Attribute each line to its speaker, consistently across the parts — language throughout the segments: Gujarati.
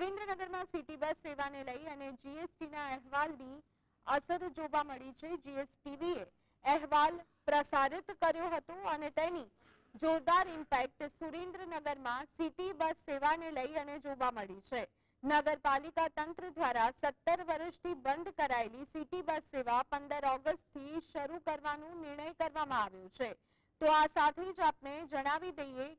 Speaker 1: સુરેન્દ્રનગરમાં સિટી બસ સેવાને લઈ અને જીએસટીના અહેવાલની અસર જોવા મળી છે. જીએસટીવીએ અહેવાલ પ્રસારિત કર્યો હતો અને તેની જોરદાર ઇમ્પેક્ટ સુરેન્દ્રનગરમાં સિટી બસ સેવાને લઈ અને જોવા મળી છે. નગરપાલિકા તંત્ર દ્વારા સત્તર વર્ષથી બંધ કરાયેલી સિટી બસ સેવા પંદર ઓગસ્ટથી શરૂ કરવાનો નિર્ણય કરવામાં આવ્યો છે. તો આ સાથે જ આપને જણાવી દઈએ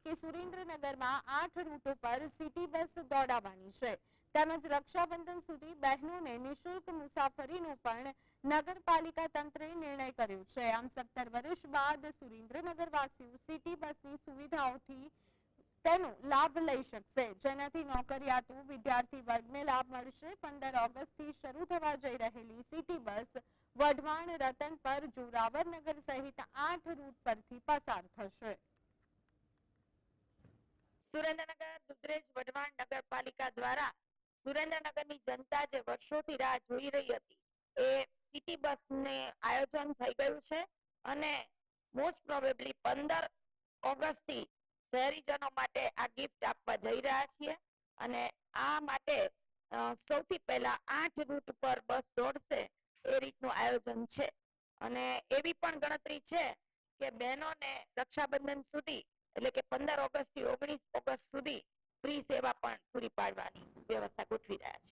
Speaker 1: સુરેન્દ્રનગરમાં આઠ રૂટો પર સિટી બસ દોડાવવાની છે. તેમજ રક્ષાબંધન સુધી બહેનોને નિઃશુલ્ક મુસાફરીનો પણ નગરપાલિકા તંત્રે નિર્ણય કર્યો છે. આમ સત્તર વર્ષ બાદ સુરેન્દ્રનગરવાસીઓ સિટી બસની સુવિધાઓથી તેનો લાભ લઈ શકશે. જેનાથી નોકરિયાતો, વિદ્યાર્થી વર્ગને લાભ મળશે. પંદર ઓગસ્ટથી શરૂ થવા જઈ રહેલી સિટી બસ વઢવાણ, રતન પર જોરાવરનગર સહિત આઠ રૂટ પરથી પસાર થશે.
Speaker 2: સુરેન્દ્રનગર, દુધરેજ, વઢવાણ નગરપાલિકા દ્વારા સુરેન્દ્રનગરની જનતા જે વર્ષોથી રાહ જોઈ રહી હતી, એ સિટી બસ ને આયોજન થઈ ગયું છે અને મોસ્ટ પ્રોબેબલી પંદર ઓગસ્ટથી શહેરીજનો માટે આ ગિફ્ટ આપવા જઈ રહ્યા છીએ અને આ માટે સૌથી પહેલા આઠ રૂટ પર બસ દોડશે એ રીતનું આયોજન છે. અને એવી પણ ગણતરી છે કે બહેનોને રક્ષાબંધન સુધી એટલે કે પંદર ઓગસ્ટથી ઓગણીસ ઓગસ્ટ સુધી ફ્રી સેવા પણ પૂરી પાડવાની વ્યવસ્થા ગોઠવી રહ્યા છે.